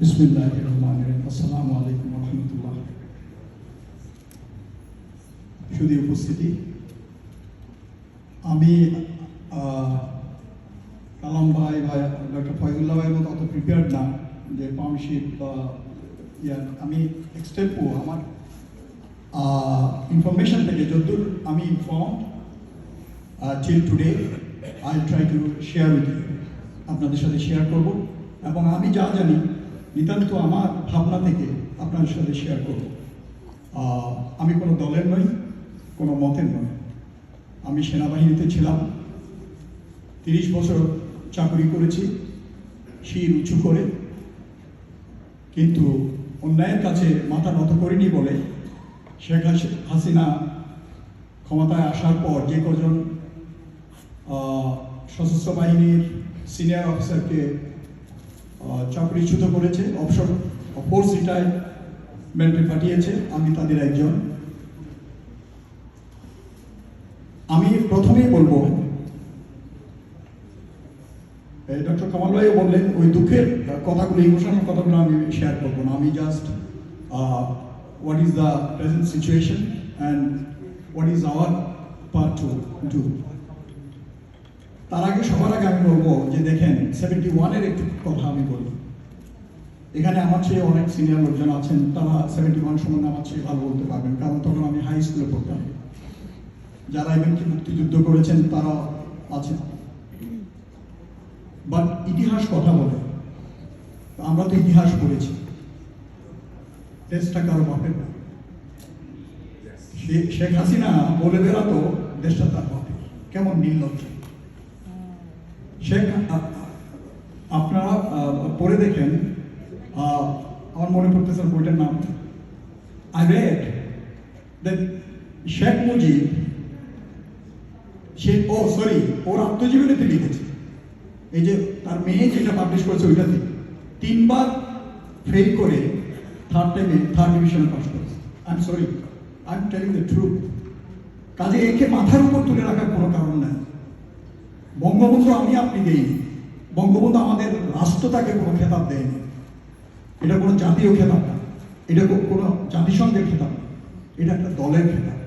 বিসমিল্লাহ আমি কালাম ভাই ভাই, ডক্টর ফয়জুল্লাহ ভাইয়ের মতো অত প্রিপেয়ার্ড না, যে পার্টনারশিপ বা আমি এক্সটেপও আমার ইনফরমেশন থেকে। যতদূর আমি inform till today I try to share with you আপনাদের সাথে শেয়ার করব। এবং আমি যা জানি, নিতান্ত আমার ভাবনা থেকে আপনাদের সাথে শেয়ার করব। আমি কোনো দলের নই, কোনো মতের নই। আমি সেনাবাহিনীতে ছিলাম। তিরিশ বছর চাকরি করেছি, শির উঁচু করে। কিন্তু অন্যায়ের কাছে মাথা নত করিনি বলে শেখ হাসি- হাসিনা ক্ষমতায় আসার পর যে কজন সশস্ত্র বাহিনীর সিনিয়র অফিসারকে চাকরিচ্যুত করেছে অবসর ফোর্স রিটায়ারমেন্টে পাঠিয়েছে। আমি তাদের একজন। আমি প্রথমেই বলব ডক্টর কামাল ভাইও বললেন, ওই দুঃখের কথাগুলো ইমোশনাল কথাগুলো আমি শেয়ার করব না। আমি just what is the present situation and what is our part to do তার আগে সবার আগে আমি বলব যে দেখেন সেভেন্টি ওয়ানের একটু কথা আমি বলি এখানে আমার চেয়ে অনেক সিনিয়র লোকজন আছেন তারা সেভেন্টি ওয়ান সম্বন্ধে আমার চেয়ে ভালো বলতে পারবেন কারণ তখন আমি হাই স্কুলে পড়তাম। যারা এমনকি মুক্তিযুদ্ধ করেছেন তারা আছেন। বাট ইতিহাস কথা বলে। আমরা তো ইতিহাস পড়েছি। দেশটা কারও বাপের না। শেখ হাসিনা বলে বেড়াতো দেশটা তার বাপের। কেমন নির্লজ্জ। শেখ আ- আপনারা আহ, পড়ে দেখেন আমার মনে পড়তেছে বইটার নাম। I read that Sheikh Mujib সে ও সরি ওর আত্মজীবনীতে লিখেছে। এই যে তার মেয়ে যেটা পাবলিশ করেছে ওইটাতে তিনবার ফেল করে থার্ড টাইমে থার্ড ডিভিশনে পাস করেছে। I am sorry I am telling the truth কাজে একে মাথার উপর তুলে রাখার কোনো কারণ নাই। বঙ্গবন্ধু আমি আপনি দেইনি বঙ্গবন্ধু আমাদের রাষ্ট্র তাকে কোনো খেতাব দেয়নি এটা কোনো জাতীয় খেতাব না। এটা কোনো জাতিসংঘের খেতাব না। এটা একটা দলের খেতাব।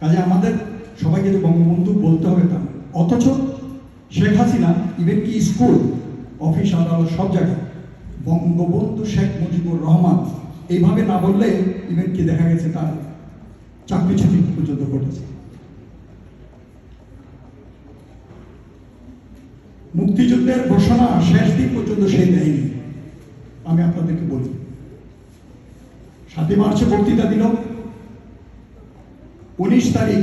কাজে আমাদের সবাইকে যে বঙ্গবন্ধু বলতে হবে তা অথচ শেখ হাসিনা ইভেন কি স্কুল, অফিস, আদালত, সব জায়গায় বঙ্গবন্ধু শেখ মুজিবুর রহমান এইভাবে না বললে ইভেন কি দেখা গেছে তার চাকরি ছুটি পর্যন্ত ঘটেছে। মুক্তিযুদ্ধের ঘোষণা শেষ দিন পর্যন্ত সে দেয়নি। আমি আপনাদেরকে বলি, সাতই মার্চে বক্তৃতা দিল। উনিশ তারিখ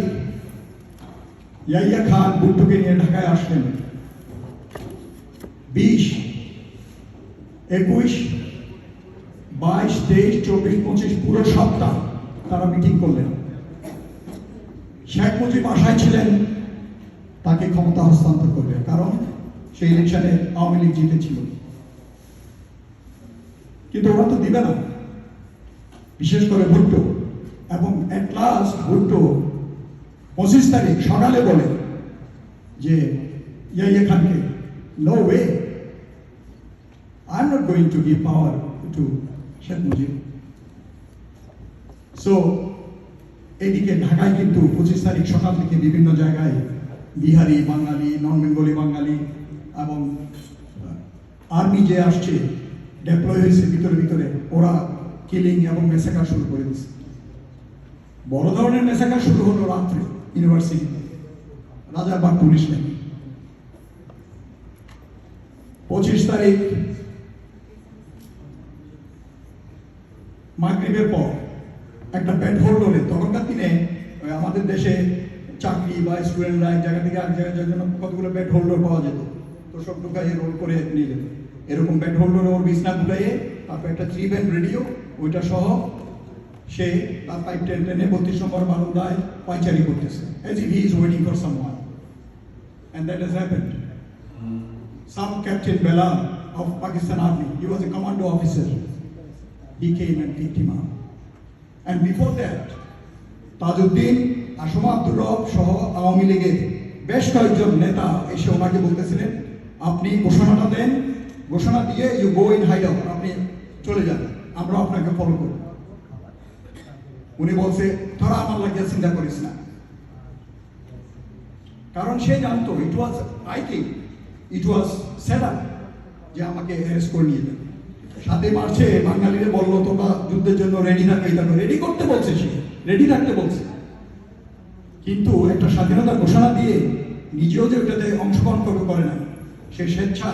ইয়াইয়া খান বুদ্ধকে নিয়ে ঢাকায় আসলেন। বিশ, একুশ, বাইশ, তেইশ, চব্বিশ, পঁচিশ, পুরো সপ্তাহ তারা মিটিং করলেন। শেখ মুজিব আশায় ছিলেন, তাকে ক্ষমতা হস্তান্তর করবে কারণ সেই ইলেকশনে আওয়ামী লীগ জিতেছিল। কিন্তু ওরা তো দিবে না। বিশেষ করে ভুট্টো। এবং অ্যাট লাস্ট ভুট্টো পঁচিশ তারিখ সকালে বলে যে ইয়াইয়া খানকে no way I am not going to give power to Sheikh Mujib so এদিকে ঢাকায় কিন্তু পঁচিশ তারিখ সকাল থেকে বিভিন্ন জায়গায় বিহারি বাঙালি, নন বেঙ্গলি বাঙালি এবং আর্মি যে আসছে ডেপ্লয় হয়েছে ভিতরে ভিতরে, ওরা কিলিং এবং মেসাকার শুরু করে দিচ্ছে বড় ধরনের মেসাকার শুরু হলো রাত্রে ইউনিভার্সিটিতে রাজারবাগ পুলিশ লাইনে পঁচিশ তারিখ, মাগরীবের পর, একটা ব্যাট হোল্ডরে তখনকার দিনে আমাদের দেশে চাকরি বা স্টুডেন্টরা এক জায়গা থেকে এক জায়গায় যাওয়ার জন্য কতগুলো ব্যাট হোল্ডার পাওয়া যেত। তো সব ঢুকাইয়ে রোল করে নিয়ে যেত এরকম ব্যাট হোল্ডারে ওর বিছনা ঢুকাইয়ে তারপর একটা থ্রি ব্যান্ড রেডিও ওইটা সহ সে তার পাইপ টেন টেনে বত্রিশ নম্বর বারান্দায় পাইচারি করতেছে as he is waiting for someone and that has happened. Some Captain Belal of Pakistan Army, he was a commando officer. He came and picked him up. And before that, Tajuddin Asma Abdur Rab সহ আওয়ামী লীগের বেশ কয়েকজন নেতা এসে ওনাকে বলতেছিলেন আপনি ঘোষণাটা দেন, ঘোষণা দিয়ে you go in hide out আপনি চলে যান, আমরা আপনাকে ফলো করব। উনি বলছে, তোরা আমার লাগিয়ে চিন্তা করিস না। কারণ সে জানতো it was I think it was set যে আমাকে অ্যারেস্ট করে নিয়ে যাবে। সাথে মার্চে বাঙালিরা বলল, তোমরা যুদ্ধের জন্য রেডি থাকবে এটা রেডি করতে বলছে সে রেডি থাকতে বলছে। কিন্তু একটা স্বাধীনতা ঘোষণা দিয়ে নিজেও যে ওটাতে অংশগ্রহণ করবে করে না। সে স্বেচ্ছা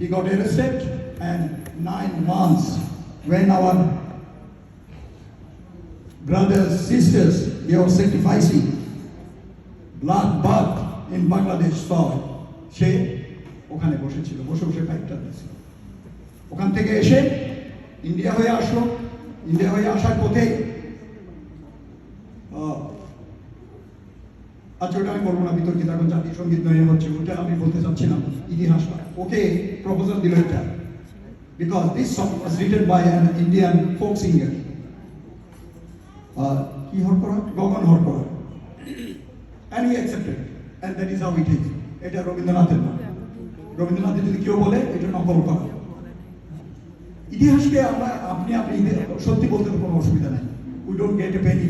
He got arrested and nine months when our brothers, sisters, they were sacrificing blood bath in Bangladesh soil. সে ওখানে বসেছিল বসে বসে পাইপটা দিয়েছিল ওখান থেকে এসে ইন্ডিয়া হয়ে আসলো ইন্ডিয়া হয়ে আসার পথে আচ্ছা আমি না, বিতর্কিত এখন জাতীয় সংগীত নয় হচ্ছে ওটা আমি বলতে চাচ্ছিলাম ইতিহাসটা ওকে প্রপোজাল দিল এটা। Because this song was written by an Indian folk singer কি Harkara Gagan Harkara and he accepted and that is how it is এটা রবীন্দ্রনাথের না রবীন্দ্রনাথের যদি কেউ বলে, এটা নকল করা। ইতিহাসকে আমরা, আপনি আপনি সত্যি বলতে কোনো অসুবিধা নেই। We don't get a penny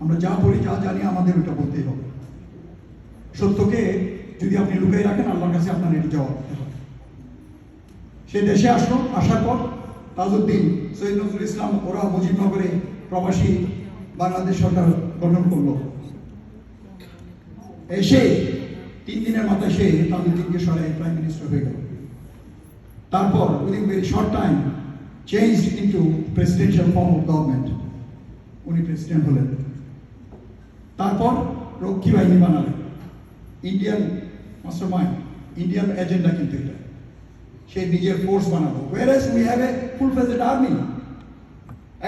আমরা যা বলি, যা জানি, আমাদের ওটা বলতেই হবে। সত্যকে যদি আপনি লুকিয়ে রাখেন, আল্লাহর কাছে আপনার এটি জবাব দিতে হবে। সে দেশে আসলো, আসার পর তাজউদ্দিন সৈয়দ নজরুল ইসলাম ওরা মুজিবনগরে প্রবাসী বাংলাদেশ সরকার গঠন করল। এসে তিন দিনের মাথায় সে তাজউদ্দিনকে সরাই প্রাইম মিনিস্টার হয়ে গেল। তারপর within very short time change into presidential form of government উনি প্রেসিডেন্ট হলেন। তারপর রক্ষী বাহিনী বানালেন Indian mastermind Indian agenda কিন্তু এটা। সে নিজের ফোর্স বানাবো whereas we have a full phased army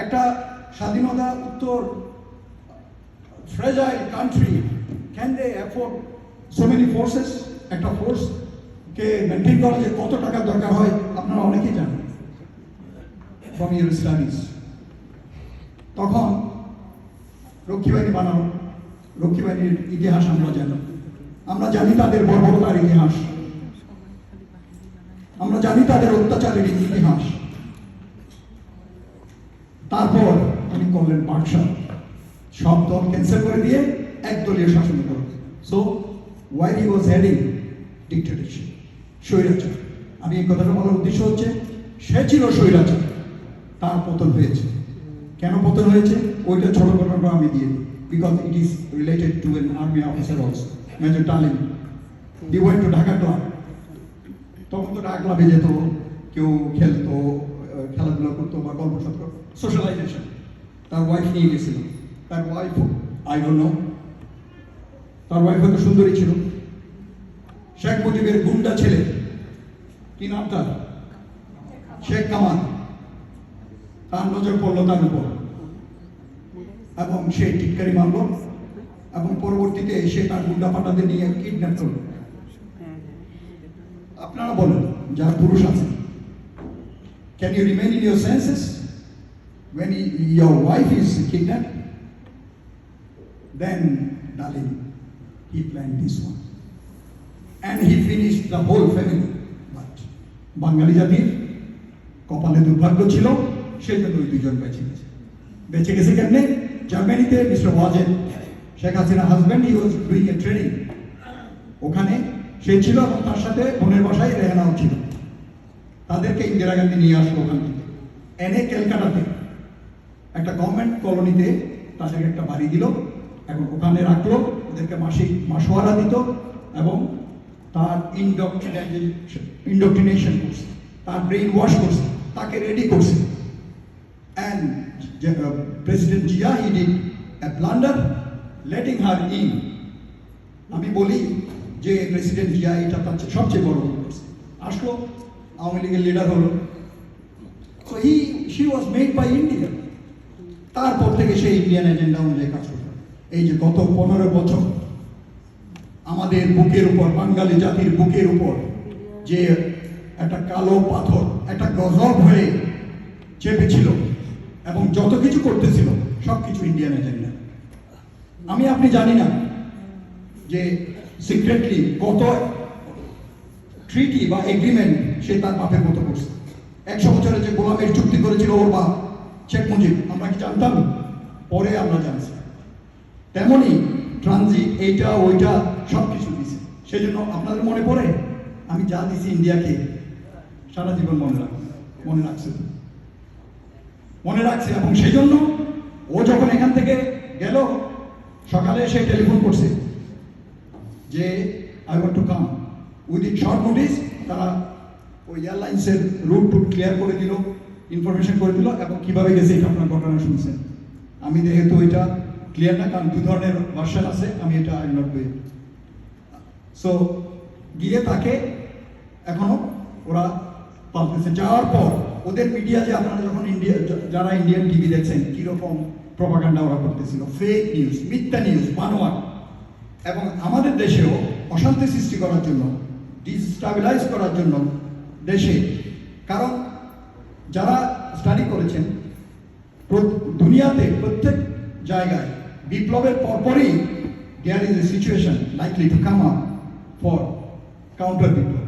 একটা স্বাধীনতা উত্তর fragile country can they afford so many forces একটা ফোর্স কে মেনটেন করা যে কত টাকা দরকার হয়, আপনারা অনেকেই জানেন। ফ্রম ইউর স্টাডিজ তখন রক্ষী বাহিনী বানানো বাহিনীর ইতিহাস আমরা জানি। আমরা জানি তাদের বর্বরতার ইতিহাস। আমরা জানি তাদের অত্যাচারের ইতিহাস। তারপর উনি করলেন পাঠশাল। সব দল ক্যান্সেল করে দিয়ে একদলীয় শাসন করলেন so why he was heading dictatorship স্বৈরাচার। আমি এই কথাটা বলার উদ্দেশ্য হচ্ছে, সে ছিল স্বৈরাচার। তার পতন হয়েছে। কেন পতন হয়েছে? ওইটা ছোট ঘটনা আমি দিয়ে দিই। Because it is related to an army officer also major Dalim the went to Dhaka club তখন তো ঢাকা ক্লাবে যেত, কেউ খেলতো খেলাধুলা করতো বা গল্প সত্য সোশ্যালাইজেশন তার ওয়াইফ নিয়ে গেছিল। তার ওয়াইফ আই ডোন্ট নো তার ওয়াইফ হয়তো সুন্দরী ছিল। শেখ মুজিবের গুন্ডা ছেলে। কি নাম তার? শেখ কামাল। তার নজর পড়ল তার উপর। এবং সে টিটকারি মারল এবং পরবর্তীতে সে তার গুন্ডা পাটাদের নিয়ে কিডন্যাপ করল। আপনারা বলেন, যারা পুরুষ আছেন can you remain in your senses he- your wife is kidnapped? Then, darling, he planned this one. And he finished the whole family. But Bangali জাতির কপালে দুর্ভাগ্য ছিল সেই জন্য ওই দুজন বেঁচে গেছে। বেঁচে গেছে কেমনে? জার্মানিতে mister Wazed Sheikh Hasina husband was doing a training ওখানে সে ছিল এবং তার সাথে বোনের বাসায় রেহানাও ছিল। তাদেরকে ইন্দিরা গান্ধী নিয়ে আসলো ওখান থেকে। এনে ক্যালকাটাতে একটা গভর্নমেন্ট কলোনিতে তাদেরকে একটা বাড়ি দিল এবং ওখানে রাখল। ওদেরকে মাসিক মাসোয়ারা দিত এবং তার ইন্ডক্ট্রিনেশন ইন্ডক্ট্রিনেশন করছে তার ব্রেইন ওয়াশ করছে তাকে রেডি করছে president Zia he did a blunder letting her in আমি বলি যে প্রেসিডেন্ট জিয়া এটা তার চেয়ে সবচেয়ে বড় আসলো, আওয়ামী লীগের লিডার হলো। So he she was made by India তারপর থেকে সেই ইন্ডিয়ান এজেন্ডা অনুযায়ী কাজ করতে। এই যে গত পনেরো বছর আমাদের বুকের উপর, বাঙালি জাতির বুকের উপর যে একটা কালো পাথর, একটা গজব হয়ে চেপেছিল এবং যত কিছু করতেছিল সব কিছু ইন্ডিয়ান এজেন্ডা আমি, আপনি জানি না যে সিক্রেটলি কত ট্রিটি বা এগ্রিমেন্ট সে তার বাপের মতো করছে। একশো বছরের যে গোলামের চুক্তি করেছিল ওর বাপ, শেখ মুজিব, আমরা কি জানতাম? পরে আমরা জানছি। তেমনি ট্রানজিট এইটা, ওইটা সব কিছু দিছে। সেই জন্য আপনাদের মনে পড়ে? আমি যা দিছি ইন্ডিয়াকে সারা জীবন মনে রাখ মনে রাখছে। মনে রাখছে এবং সেই জন্য ও যখন এখান থেকে গেল, সকালে এসে টেলিফোন করছে যে I want to come within short notice তারা ওই এয়ারলাইন্সের রুট টুট ক্লিয়ার করে দিল ইনফরমেশন করে দিল এবং কীভাবে গেছে এটা আপনার ঘটনা শুনছেন। আমি যেহেতু এটা ক্লিয়ার না, কারণ দুই ধরনের ভার্সন আছে, আমি এটা আই নট বই সো গিয়ে তাকে এখনও ওরা পালতেছে। যাওয়ার পর ওদের মিডিয়া যে আপনারা যখন ইন্ডিয়া যারা ইন্ডিয়ান টিভি দেখছেন, কীরকম প্রপাগান্ডা ওরা করতেছিল? ফেক নিউজ মিথ্যা নিউজ বানোয়ার এবং আমাদের দেশেও অশান্তি সৃষ্টি করার জন্য ডিস্টাবিলাইজ করার জন্য দেশে, কারণ যারা স্টাডি করেছেন দুনিয়াতে প্রত্যেক জায়গায় বিপ্লবের পরপরই there is a situation likely to come up for counter বিপ্লব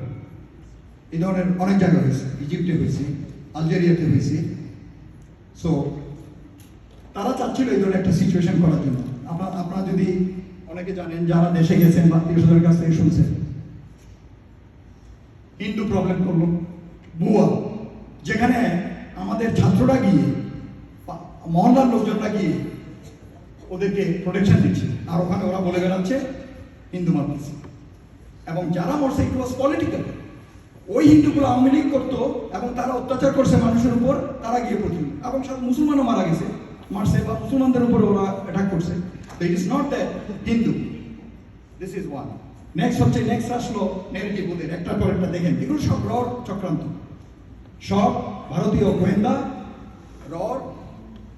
এই ধরনের অনেক জায়গায় হয়েছে ইজিপ্টে হয়েছে আলজেরিয়াতে হয়েছে। সো তারা চাচ্ছিল এই ধরনের একটা সিচুয়েশন করার জন্য। আপনার আপনারা যদি অনেকে জানেন যারা দেশে গেছেন বা আত্মীয় স্বজনের কাছ থেকে শুনছেন, হিন্দু প্রবলেম করল বুয়া যেখানে আমাদের ছাত্ররা গিয়ে মহল্লার লোকজনরা গিয়ে ওদেরকে প্রোটেকশন দিচ্ছে। আর ওখানে ওরা বলে বেড়াচ্ছে, হিন্দু মারতেছে এবং যারা মরছে ইট ওয়াজ পলিটিক্যাল ওই হিন্দুগুলো আওয়ামী লীগ করতো এবং তারা অত্যাচার করছে মানুষের উপর, তারা গিয়ে পড়ছিল এবং সব মুসলমানও মারা গেছে। মারছে বা মুসলমানদের উপর ওরা অ্যাটাক করছে। It is not that Hindu this is one next হচ্ছে নেক্সট আসলো নেগেটিভ ওদের। একটার পর একটা দেখেন, এগুলো সব রড চক্রান্ত। সব ভারতীয় গোয়েন্দা রড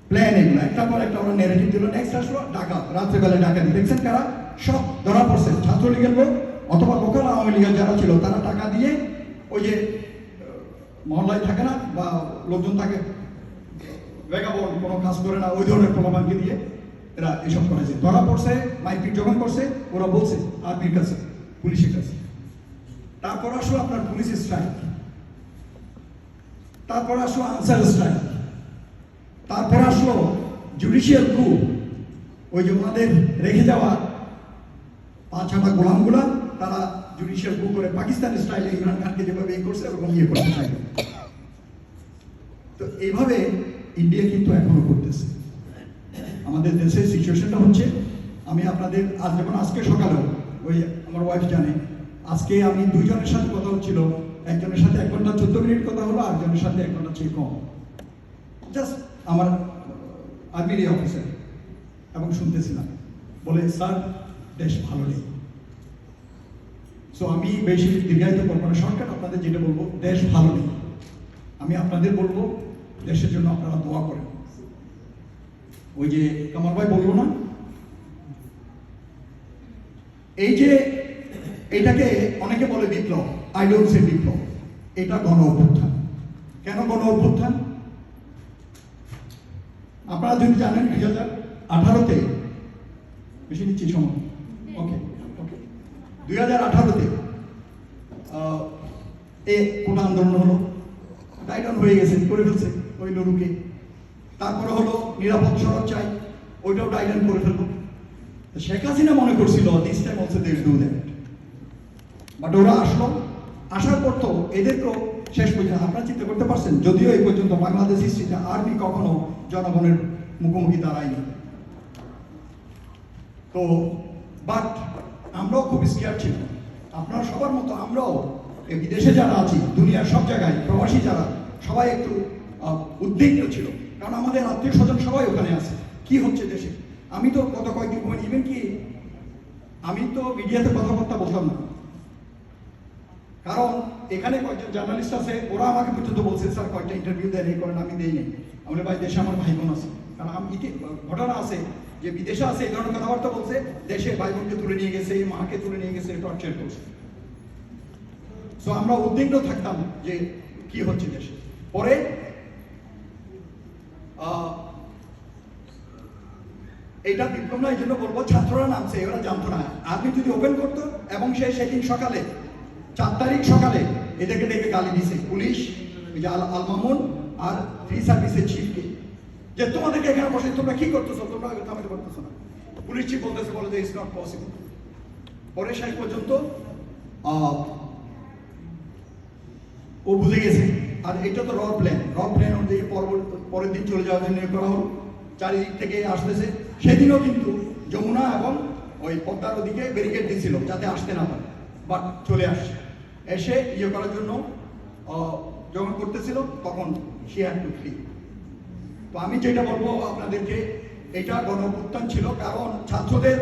প্ল্যান এগুলো। একটার পর একটা ওরা নেগেটিভ দিল। নেক্সট আসলো ডাকাত রাত্রেবেলা ডাকাতি দেখছেন কারা? সব ধরা পড়ছে। ছাত্রলীগের লোক অথবা লোকাল আওয়ামী লীগের যারা ছিল, তারা টাকা দিয়ে ওই যে, মহল্লায় থাকে না, বা লোকজন থাকে বেগাবন কোনো কাজ করে না, ওই ধরনের প্রমাণকে দিয়ে এরা এসব করেছে ধরা পড়ছে মাইপিট যখন করছে, ওরা বলছে, আর্মির কাছে, পুলিশের কাছে। তারপর আসলো আপনার পুলিশ স্ট্রাইক তারপর আসলো আনসার স্ট্রাইক তারপর আসলো জুডিশিয়াল কু ওই যে ওনাদের রেখে যাওয়া পাঁচ ছটা গোলামগুলা, তারা জুডিশিয়াল কু করে পাকিস্তান স্টাইলে ইমরান খানকে যেভাবে এই করছে ওরকম ইয়ে করতে চাইবে তো এইভাবে ইন্ডিয়া কিন্তু এখনও করতেছে। আমাদের দেশের সিচুয়েশনটা হচ্ছে, আমি আপনাদের আজ যেমন আজকে সকালেও ওই আমার ওয়াইফ জানে, আজকে আমি দুইজনের সাথে কথা হচ্ছিল, একজনের সাথে এক ঘণ্টা চোদ্দ মিনিট কথা হলো, আরেকজনের সাথে এক ঘণ্টা চেয়ে কম। জাস্ট আমার আর্মির অফিসার এবং শুনতেছিলাম। বলে, স্যার, দেশ ভালো নেই। সো আমি বেশি দীর্ঘায়িত করব না। শর্টকাট আপনাদের যেটা বলব, দেশ ভালো নেই। আমি আপনাদের বলব, দেশের জন্য আপনারা দোয়া করেন। ওই যে কামাল ভাই বলব না? এই যে এটাকে অনেকে বলে বিপ্লব। আই ডোন্ট সে বিপ্লব। এটা গণ অভ্যুত্থান। কেন গণ অভ্যুত্থান? আপনারা যদি জানেন, দুই হাজার আঠারোতে, বেশি নিচ্ছি সময়। দুই হাজার আঠারোতে এ কোটা আন্দোলন হলো। ডাইডন হয়ে গেছে, করে ফেলছে ওই লরুকে। তারপরে হলো নিরাপদ সড়ক চাই, ওইটাও ডাইডন করে ফেলব শেখ হাসিনা মনে করছিল this time also they do that but ওরা আসলো। আসার পর তো এদেরকেও শেষ পর্যন্ত, আপনারা চিন্তা করতে পারছেন, যদিও এই পর্যন্ত বাংলাদেশ হিস্ট্রিতে আর্মি কখনো জনগণের মুখোমুখি দাঁড়ায়নি। তো বাট আমরাও খুব স্কেয়ার ছিল আপনারা সবার মতো আমরাও বিদেশে যারা আছি, দুনিয়ার সব জায়গায় প্রবাসী যারা, সবাই একটু উদ্বিগ্ন ছিল। কারণ আমাদের আত্মীয় স্বজন সবাই ওখানে আছে। কি হচ্ছে দেশে? আমি তো গত কয়েকদিন পর ইভেন কি আমি তো মিডিয়াতে কথাবার্তা বলতাম না। কারণ এখানে কয়েকজন জার্নালিস্ট আছে, ওরা আমাকে পর্যন্ত বলছে, স্যার, কয়েকটা ইন্টারভিউ দেয় এই করেন, আমি দেই নাই। আমাদের ভাই, দেশে আমার ভাই বোন আছে। কারণ আমি ঘটনা আছে যে বিদেশে আছে, এই ধরনের কথাবার্তা বলছে, দেশে ভাই বোনকে তুলে নিয়ে গেছে মাকে তুলে নিয়ে গেছে, টর্চার করছে। সো আমরা উদ্বিগ্ন থাকতাম যে কি হচ্ছে দেশে। পরে এটা বিপ্লব না এই জন্য বলব, ছাত্ররা নামছে, এরা জানতো না। আর্মি যদি ওপেন করতো, এবং সে সেদিন সকালে, চার তারিখ সকালে, এদেরকে ডেকে গালি দিছে। পুলিশ ওই আল মামুন আর ফ্রি সার্ভিসের চিফকে যে তোমাদেরকে এখানে বসে তোমরা কি করতেছো? তোমরা থামাতে করতেছো না। পুলিশ চিফ বলতেছে, বলে যে ইটস নট পসিবল পরে শেষ পর্যন্ত ও বুঝে গেছে। আর এটা তো র প্ল্যান র প্ল্যান অনুযায়ী পরের দিন চলে যাওয়ার জন্য করা হলো। চারিদিক থেকে আসতেছে। সেদিনও কিন্তু যমুনা এবং ওই পদ্মার ওদিকে ব্যারিকেড দিয়েছিল যাতে আসতে না পারে। বাট চলে আসছে। এসে ইয়ে করার জন্য যখন করতেছিল, তখন সে হ্যাড টু ফ্রি আমি যেটা বলব আপনাদেরকে, এটা গণ ছিল, কারণ ছাত্রদের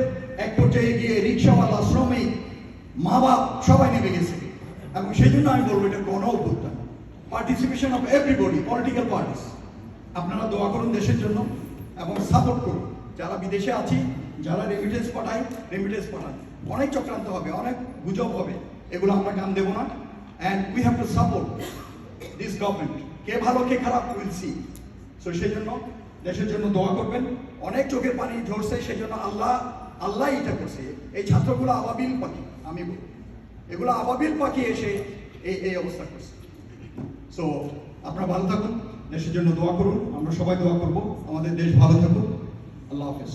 এক পর্যায়ে গিয়ে রিক্সাওয়ালা, শ্রমিক মা বাপ সবাই নেমে গেছে। এবং সেই জন্য আমি বলব এটা গণ অভ্যুত্থান participation of everybody political parties আপনারা দোয়া করুন দেশের জন্য এবং সাপোর্ট করুন। যারা বিদেশে আছি, যারা রেমিটেন্স পাঠাই রেমিটেন্স পাঠান। অনেক চক্রান্ত হবে, অনেক গুজব হবে। এগুলো আমরা কান দেবো না। And we have to support this government কে ভালো, কে খারাপ উইল সি সো সেই জন্য দেশের জন্য দোয়া করবেন। অনেক চোখের পানি ঝরছে সেই জন্য আল্লাহ আল্লাহ এটা করছে। এই ছাত্রগুলো আবাবিল পাখি, আমি বলি। এগুলো আবাবিল পাখি এসে এই এই অবস্থা করছে। সো আপনারা ভালো থাকুন, দেশের জন্য দোয়া করুন, আমরা সবাই দোয়া করব। আমাদের দেশ ভালো থাকুক। আল্লাহ হাফিজ।